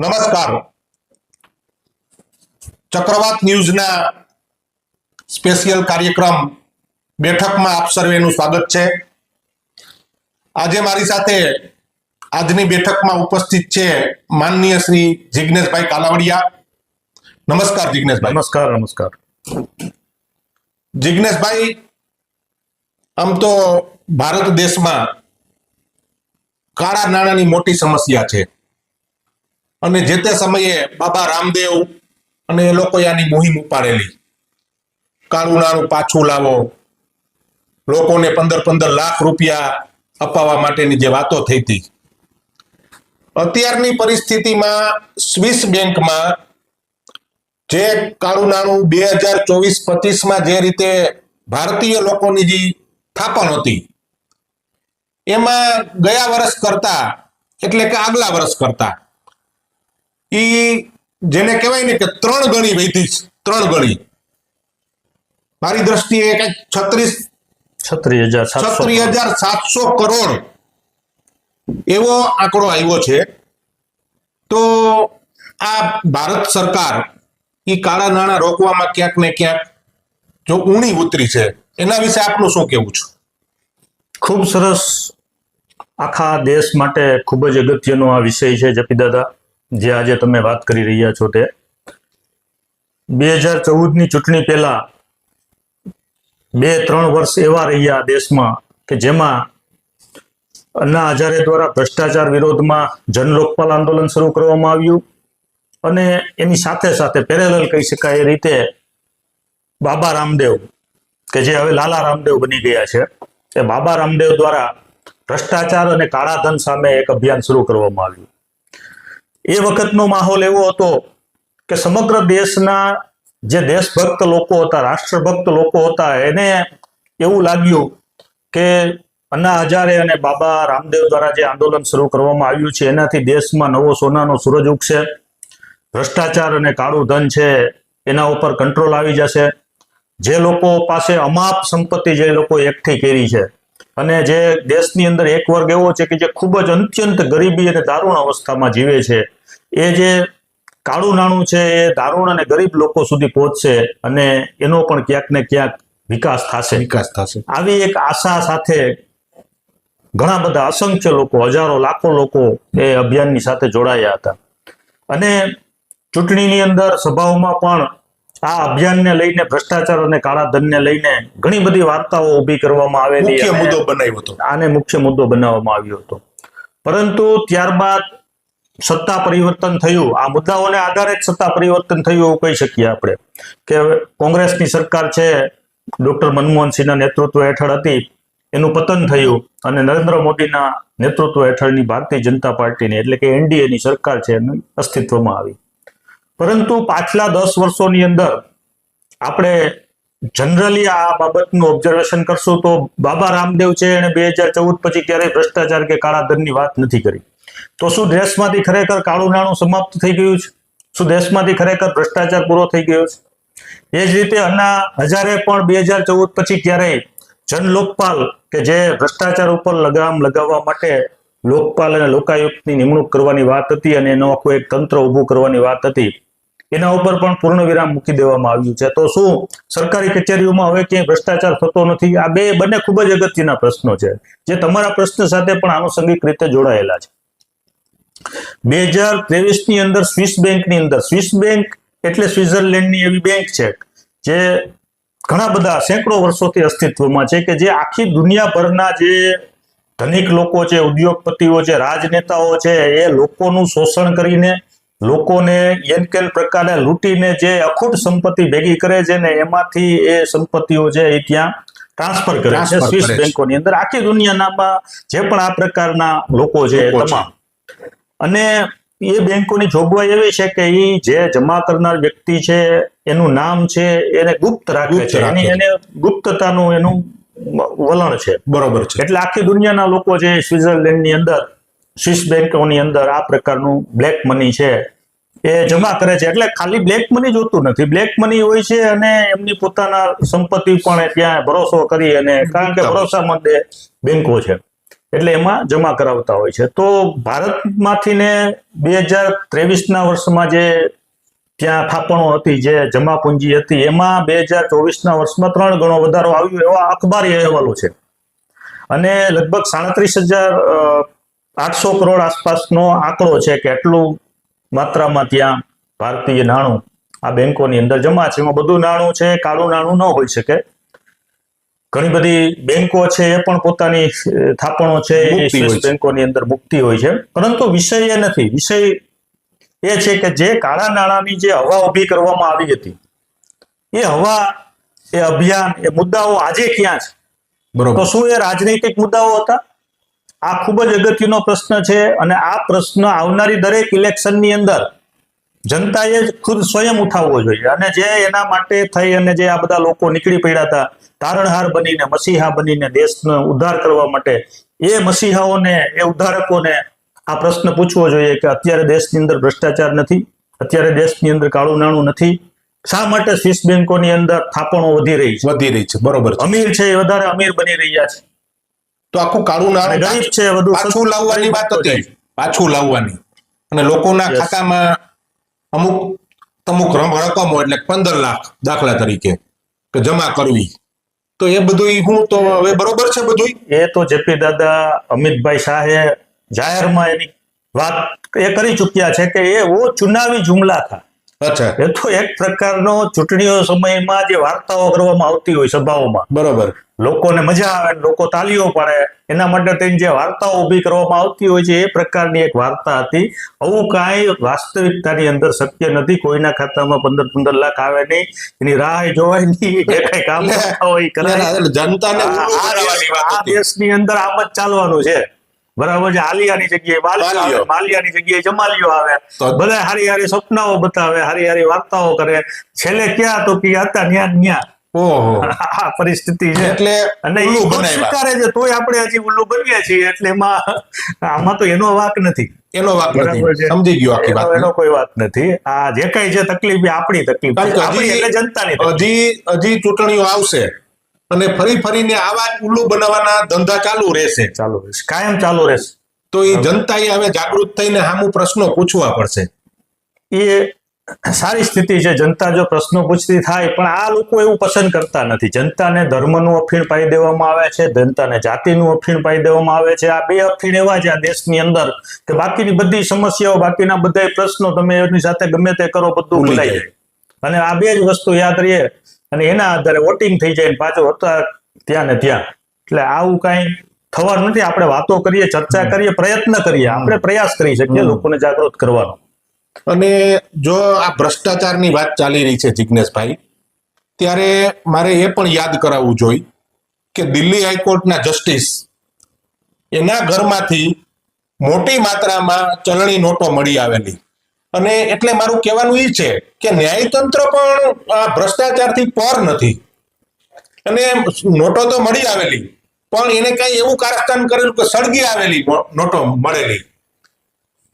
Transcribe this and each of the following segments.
નમસ્કાર. ચક્રવાત ન્યૂઝના સ્પેશિયલ કાર્યક્રમ બેઠકમાં આપ સર્વેનું સ્વાગત છે. આજે મારી સાથે આજની બેઠકમાં ઉપસ્થિત છે માનનીય શ્રી જિજ્ઞેશભાઈ કાલાવડિયા. નમસ્કાર જિજ્ઞેશભાઈ નમસ્કાર નમસ્કાર. જિજ્ઞેશભાઈ આમ તો ભારત દેશમાં કાળા નાણાંની મોટી સમસ્યા છે. અને જે તે સમયે બાબા રામદેવ અને એ લોકોએ આની મુહિમ ઉપાડેલી. કાળું નાણું પાછું લાવો. લોકોને પંદર પંદર લાખ રૂપિયા અપાવવા માટેની જે વાતો થઈ હતી. અત્યારની પરિસ્થિતિમાં સ્વિસ બેંકમાં જે કાળું નાણું બે હજાર ચોવીસ પચીસમાં જે રીતે ભારતીય લોકોની જે થાપણ હતી, એમાં ગયા વર્ષ કરતા, એટલે કે આગલા વર્ષ કરતા ઈ જેને કહેવાય ને કે ત્રણ ગણી વૈધી ત્રણ ગણી. મારી દ્રષ્ટિએ કંઈક છત્રીસ છત્રીસ હજાર છત્રીસ હજાર સાતસો કરોડ એવો આંકડો આવ્યો છે. તો આ ભારત સરકાર એ કાળા નાણાં રોકવામાં ક્યાંક ને ક્યાંક જો ઊણી ઉતરી છે, એના વિશે આપનું શું કેવું છે? ખૂબ સરસ આખા દેશ માટે ખૂબ જ અગત્યનો આ વિષય છે જપી દાદા જે આજે તમે વાત કરી રહ્યા છો તે. બે હજાર ચૌદની ચૂંટણી પહેલા બે ત્રણ વર્ષ એવા રહ્યા દેશમાં કે જેમાં અન્ના હજારે દ્વારા ભ્રષ્ટાચાર વિરોધમાં જનલોકપાલ આંદોલન શરૂ કરવામાં આવ્યું અને એની સાથે સાથે પેરેલલ કહી શકાય એ રીતે બાબા રામદેવ કે જે હવે લાલા રામદેવ બની ગયા છે, એ બાબા રામદેવ દ્વારા ભ્રષ્ટાચાર અને કાળા ધન સામે એક અભિયાન શરૂ કરવામાં આવ્યું. એ વખતનો માહોલ એવો હતો કે સમગ્ર દેશના જે દેશભક્ત લોકો હતા, રાષ્ટ્રભક્ત લોકો હતા, એને એવું લાગ્યું કે અન્ના હજારે અને બાબા રામદેવ દ્વારા જે આંદોલન શરૂ કરવામાં આવ્યું છે, એનાથી દેશમાં નવો સોનાનો સૂરજ ઉગશે, ભ્રષ્ટાચાર અને કાળું ધન છે, એના ઉપર કંટ્રોલ આવી જશે. જે લોકો પાસે અમાપ સંપત્તિ જે લોકો એકઠી કરી છે, અને જે દેશની અંદર એક વર્ગ એવો છે કે જે ખૂબ જ અત્યંત ગરીબી અને દારૂણ અવસ્થામાં જીવે છે એ જે કાળું નાણું છે એ દારૂણ અને ગરીબ લોકો સુધી પહોંચશે અને એનો પણ ક્યાંક ને ક્યાંક વિકાસ થશે. વિકાસ થશે. આવી એક આશા સાથે ઘણા બધા અસંખ્ય લોકો હજારો લાખો લોકો એ અભિયાનની સાથે જોડાયા હતા. અને ચૂંટણીની અંદર સભાઓમાં પણ આ અભિયાનને લઈને ભ્રષ્ટાચાર અને કાળા ધનને લઈને ઘણી બધી વાર્તાઓ ઊભી કરવામાં આવેલી મુખ્ય મુદ્દો બનાવ્યો હતો. આને મુખ્ય મુદ્દો બનાવવામાં આવ્યો હતો. પરંતુ ત્યારબાદ સત્તા પરિવર્તન થયું. આ મુદ્દાઓને આધારે જ સત્તા પરિવર્તન થયું એવું કહી શકીએ આપણે. કે કોંગ્રેસની સરકાર છે, ડોક્ટર મનમોહનસિંહના નેતૃત્વ હેઠળ હતી, એનું પતન થયું અને નરેન્દ્ર મોદીના નેતૃત્વ હેઠળની ભારતીય જનતા પાર્ટીની એટલે કે એનડીએની સરકાર છે એનું અસ્તિત્વમાં આવી. પરંતુ પાછલા દસ વર્ષોની અંદર આપણે જનરલી આ બાબતનું ઓબ્ઝર્વેશન કરશું તો બાબા રામદેવ છે એને બે હજાર ચૌદ પછી ક્યારેય ભ્રષ્ટાચાર કે કાળા ધનની વાત નથી કરી. તો શું દેશમાંથી ખરેખર કાળું નાણું સમાપ્ત થઈ ગયું છે? શું દેશમાંથી ખરેખર ભ્રષ્ટાચાર પૂરો થઈ ગયો છે? એ જ રીતે અન્ના હજારે પણ બે પછી ક્યારેય જન લોકપાલ કે જે ભ્રષ્ટાચાર ઉપર લગામ લગાવવા માટે લોકપાલ અને લોકાયુક્તની નિમણૂક કરવાની વાત હતી અને એનો આખું એક તંત્ર ઊભું કરવાની વાત હતી, એના ઉપર પણ પૂર્ણ વિરામ મૂકી દેવામાં આવ્યું છે. તો શું સરકારી કચેરીઓમાં હવે ક્યાંય ભ્રષ્ટાચાર થતો નથી? આ બે બંને ખૂબ જ અગત્યના પ્રશ્નો છે, જે તમારા પ્રશ્ન સાથે પણ આનુષંગિક રીતે જોડાયેલા છે. બે હજાર ત્રેવીસની અંદર સ્વિસ બેંકની અંદર સ્વિસ બેંક એટલે સ્વિટ્ઝરલેન્ડની એવી બેંક છે જે ઘણા બધા સેંકડો વર્ષોથી અસ્તિત્વમાં છે કે જે આખી દુનિયાભરના જે ધનિક લોકો છે ઉદ્યોગપતિઓ છે રાજનેતાઓ છે એ લોકોનું શોષણ કરીને લોકોને એનકેન પ્રકારે લૂંટીને જે અખૂટ સંપત્તિ ભેગી કરે છે ને એમાંથી એ સંપત્તિઓ છે એ ત્યાં ટ્રાન્સફર કરે છે સ્વિસ. બેંકોની અંદર આખી દુનિયાના જે પણ આ પ્રકારના લોકો છે. તમામ અને એ બેંકોની જોગવાઈ એવી છે કે એ જે જમા કરનાર વ્યક્તિ છે એનું નામ છે એને ગુપ્ત રાખે છે. એની એને ગુપ્તતાનું એનું વલણ છે. બરોબર છે. એટલે આખી દુનિયાના લોકો જે સ્વિટ્ઝરલેન્ડની અંદર સ્વિસ બેંકોની અંદર આ પ્રકારનું બ્લેક મની છે એ જમા કરે છે. એટલે ખાલી બ્લેક મની જોતું નથી. બ્લેક મની હોય છે અને એમની પોતાના સંપત્તિ પણ ત્યાં ભરોસો કરી અને કારણ કે ભરોસામંદ બેંકો છે. એટલે એમાં જમા કરાવતા હોય છે. તો ભારતમાંથી ને બે હજાર ત્રેવીસના વર્ષમાં જે ત્યાં થાપણો હતી, જે જમા પૂંજી હતી, એમાં બે હજાર ચોવીસના વર્ષમાં ત્રણ ગણો વધારો આવ્યો એવા અખબારી અહેવાલો છે. અને લગભગ સાડત્રીસ હજાર આઠસો કરોડ આસપાસનો આંકડો છે કે એટલું માત્રામાં ત્યાં ભારતીય નાણું આ બેંકોની અંદર જમા છે. એમાં બધું નાણું છે, કાળું નાણું ન હોઈ શકે. ઘણી બધી બેંકો છે એ પણ પોતાની થાપણો છે એ. બેંકોની અંદર મુક્તિ હોય છે. પરંતુ વિષય એ નથી. વિષય એ છે કે જે કાળા નાણાંની જે હવા ઊભી કરવામાં આવી હતી એ હવા એ અભિયાન એ મુદ્દાઓ આજે ક્યાં છે? બરોબર. તો શું એ રાજનૈતિક મુદ્દાઓ હતા? આ ખૂબ જ અગત્યનો પ્રશ્ન છે અને આ પ્રશ્ન આવનારી દરેક ઇલેક્શનની અંદર જનતાએ જ ખુદ સ્વયં ઉઠાવવો જોઈએ. અને જે એના માટે થઈ અને જે આ બધા લોકો નીકળી પડ્યા હતા તારણહાર બનીને મસીહા બનીને દેશનો ઉદ્ધાર કરવા માટે એ મસીહાઓને એ ઉદ્ધારકોને આ પ્રશ્ન પૂછવો જોઈએ કે અત્યારે દેશની અંદર ભ્રષ્ટાચાર નથી અત્યારે દેશની અંદર કાળું નાણું નથી. શા માટે સ્વિસ બેન્કોની અંદર થાપણો વધી રહી છે? વધી રહી છે બરોબર અમીર છે એ વધારે અમીર બની રહ્યા છે. તો આખું કાળું નાણું ગરીબ છે વધુ પાછું લાવવાની વાત હતી. પાછું લાવવાની. અને લોકોના. ખાતામાં અમુક અમુક રકમો એટલે પંદર લાખ દાખલા તરીકે કે જમા કરવી. તો એ બધું હું તો હવે બરોબર છે બધું એ તો જેપી દાદા અમિતભાઈ શાહે જાહેરમાં એની વાત એ કરી ચૂક્યા છે કે એ વો ચુનાવી જુમલા અચ્છા એ તો એક પ્રકારનો ચૂંટણીઓ સમયમાં જે વાર્તાઓ કરવામાં આવતી હોય સભાઓમાં. બરોબર. લોકોને મજા આવે લોકો તાલીઓ પાડે. એના માટે થઈને જે વાર્તાઓ ઊભી કરવામાં આવતી હોય છે એ પ્રકારની એક વાર્તા હતી. આવું કાંઈ વાસ્તવિકતાની અંદર શક્ય નથી. કોઈના ખાતામાં પંદર પંદર લાખ આવે નહીં. એની રાહ જોવાય નહીં. જે કઈ કામ હોય જનતાને આ-. દેશની અંદર આમ જ ચાલવાનું છે. બરાબર છે આલિયાની જગ્યાએ બાલિયો માલિયાની જગ્યાએ જમાલિયો આવે. બધા હારી હારી સપનાઓ બતાવે હારી હારી વાર્તાઓ કરે. છેલ્લે ક્યાં તો કે હતા ન્યા ન્યા. ઓહો. આ પરિસ્થિતિ છે. એટલે અને એ. સ્વીકારે છે તોય આપણે હજી ઉલ્લુ બનીએ છીએ એટલે એમાં આમાં તો એનો વાક નથી. એનો વાક બરાબર નથી સમજી ગયો આખી એનો- વાત. એનો કોઈ વાત નથી. આ જે કઈ છે તકલીફ એ આપણી તકલીફ આપણી એટલે જનતાની. હજી હજી ચૂંટણીઓ આવશે. અને ફરી ફરીને આવા જ ઉલ્લુ બનાવવાના ધંધા ચાલુ રહેશે. ચાલુ રહેશે. કાયમ ચાલુ રહેશે. તો એ જનતાએ હવે જાગૃત થઈને સામુ પ્રશ્નો પૂછવા પડશે. એ સારી સ્થિતિ છે. જનતા જો પ્રશ્નો પૂછતી થાય પણ આ લોકો એવું પસંદ કરતા નથી. જનતાને ધર્મનું અફીણ પાઈ દેવામાં આવે છે જનતાને જાતિનું અફીણ પાઈ દેવામાં આવે છે. આ બે અફીણ એવા છે આ દેશની અંદર કે બાકીની બધી સમસ્યાઓ બાકીના બધા પ્રશ્નો તમે એની સાથે ગમે તે કરો બધું ભૂલી ભૂલાઈ. જાય. અને આ બે જ વસ્તુ યાદ રહીએ અને એના આધારે વોટિંગ થઈ જાય ને પાછું હતા ત્યાં ને ત્યાં. એટલે આવું કાંઈ થવાનું નથી. આપણે વાતો કરીએ ચર્ચા કરીએ પ્રયત્ન કરીએ. આપણે પ્રયાસ કરી શકીએ લોકોને જાગૃત કરવાનો. અને જો આ ભ્રષ્ટાચારની વાત ચાલી રહી છે જિજ્ઞેશભાઈ ત્યારે મારે એ પણ યાદ કરાવવું જોઈએ કે દિલ્હી હાઈકોર્ટના જસ્ટિસ એના ઘરમાંથી મોટી માત્રામાં ચલણી નોટો મળી આવેલી. અને એટલે મારું કહેવાનું એ છે કે ન્યાયતંત્ર પણ આ ભ્રષ્ટાચારથી પર નથી. અને નોટો તો મળી આવેલી, પણ એને કઈ એવું કારસ્તાન કરેલું કે સળગી આવેલી નોટો મળેલી.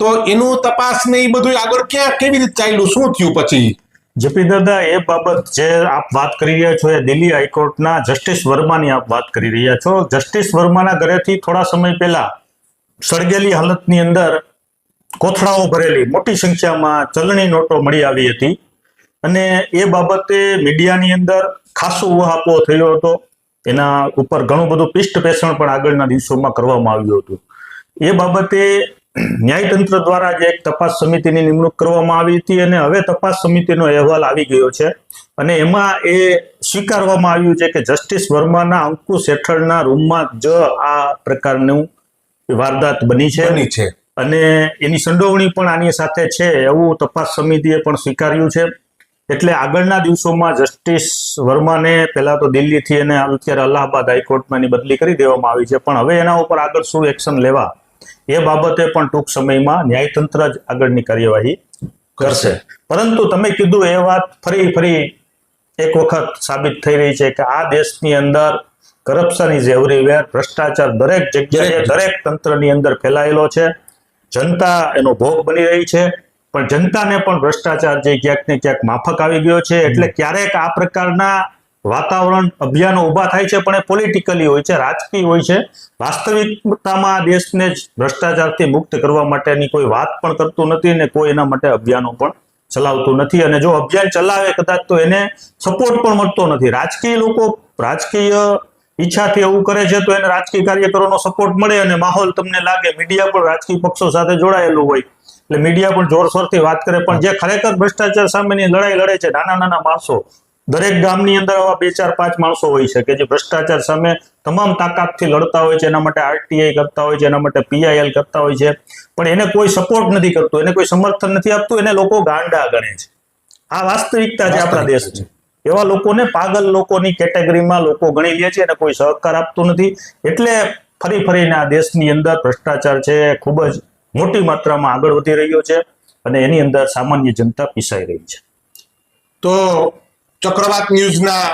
તો એનું તપાસ ને એ બધું આગળ ક્યાં, કેવી રીતે ચાલ્યું, શું થયું પછી? જેપી દાદા એ બાબત જે આપ વાત કરી રહ્યા છો એ દિલ્હી હાઈકોર્ટના જસ્ટિસ વર્માની આપ વાત કરી રહ્યા છો. જસ્ટિસ વર્માના ઘરેથી થોડા સમય પહેલા સળગેલી હાલતની અંદર કોથળાઓ ભરેલી, મોટી સંખ્યામાં ચલણી નોટો મળી આવી હતી. અને એ બાબતે મીડિયાની અંદર ખાસો ઉહાપો થયો હતો. એના ઉપર ઘણું બધું પિષ્ટ પેષણ પણ આગળના દિવસોમાં કરવામાં આવ્યું હતું. એ બાબતે ન્યાયતંત્ર દ્વારા જે એક તપાસ સમિતિની નિમણૂક કરવામાં આવી હતી અને હવે તપાસ સમિતિનો અહેવાલ આવી ગયો છે. અને એમાં એ સ્વીકારવામાં આવ્યું છે કે જસ્ટિસ વર્માના અંકુશ હેઠળના રૂમમાં જ આ પ્રકારનું વારદાત બની છે. અને એની સંડોવણી પણ આની સાથે છે એવું તપાસ સમિતિએ પણ સ્વીકાર્યું છે. એટલે આગળના દિવસોમાં જસ્ટિસ વર્માને પહેલાં તો દિલ્હીથી એને અત્યારે અલ્હાબાદ હાઈકોર્ટમાં એની બદલી કરી દેવામાં આવી છે. પણ હવે એના ઉપર આગળ શું એક્શન લેવા એ બાબતે પણ ટૂંક સમયમાં ન્યાયતંત્ર જ આગળની કાર્યવાહી કરશે. પરંતુ તમે કીધું એ વાત ફરી ફરી એક વખત સાબિત થઈ રહી છે કે આ દેશની અંદર કરપ્શન ઇઝ એવરીવેર ભ્રષ્ટાચાર દરેક જગ્યાએ દરેક દરેક તંત્રની અંદર ફેલાયેલો છે. જનતા એનો ભોગ બની રહી છે. પણ જનતાને પણ ભ્રષ્ટાચાર જે ક્યાંક ને ક્યાંક માફક આવી ગયો છે. એટલે ક્યારેક આ પ્રકારના વાતાવરણ અભિયાનો ઊભા થાય છે, પણ એ પોલિટિકલી હોય છે, રાજકીય હોય છે. વાસ્તવિકતામાં દેશને ભ્રષ્ટાચારથી મુક્ત કરવા માટેની કોઈ વાત પણ કરતું નથી અને કોઈ એના માટે અભિયાનો પણ ચલાવતું નથી. અને જો અભિયાન ચલાવે કદાચ તો એને સપોર્ટ પણ મળતો નથી. રાજકીય લોકો, રાજકીય ઈચ્છાથી એવું કરે છે તો એને રાજકીય કાર્યકરોનો સપોર્ટ મળે અને માહોલ તમને લાગે. મીડિયા પણ રાજકીય પક્ષો સાથે જોડાયેલું હોય. એટલે મીડિયા પણ જોરશોરથી વાત કરે. પણ જે ખરેખર ભ્રષ્ટાચાર સામેની લડાઈ લડે છે નાના નાના માણસો. દરેક ગામની અંદર આવા બે ચાર પાંચ માણસો હોય છે કે જે ભ્રષ્ટાચાર સામે તમામ તાકાતથી લડતા હોય છે. એના માટે આરટીઆઈ કરતા હોય છે એના માટે પીઆઈએલ કરતા હોય છે. પણ એને કોઈ સપોર્ટ નથી કરતું એને કોઈ સમર્થન નથી આપતું એને લોકો ગાંડા ગણે છે. આ વાસ્તવિકતા છે આપણા દેશની. એવા લોકોને પાગલ લોકોની કેટેગરીમાં લોકો ગણી લે છે અને કોઈ સહકાર આપતું નથી. એટલે ફરી ફરીને આ દેશની અંદર ભ્રષ્ટાચાર છે ખૂબ જ મોટી માત્રામાં આગળ વધી રહ્યો છે અને એની અંદર સામાન્ય જનતા પીસાઈ રહી છે. તો ચક્રવાત ન્યૂઝના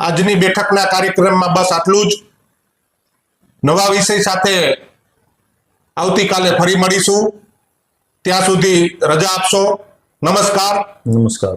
આજની બેઠકના કાર્યક્રમમાં બસ આટલું જ. નવા વિષય સાથે આવતીકાલે ફરી મળીશું. ત્યાં સુધી રજા આપશો. નમસ્કાર. નમસ્કાર.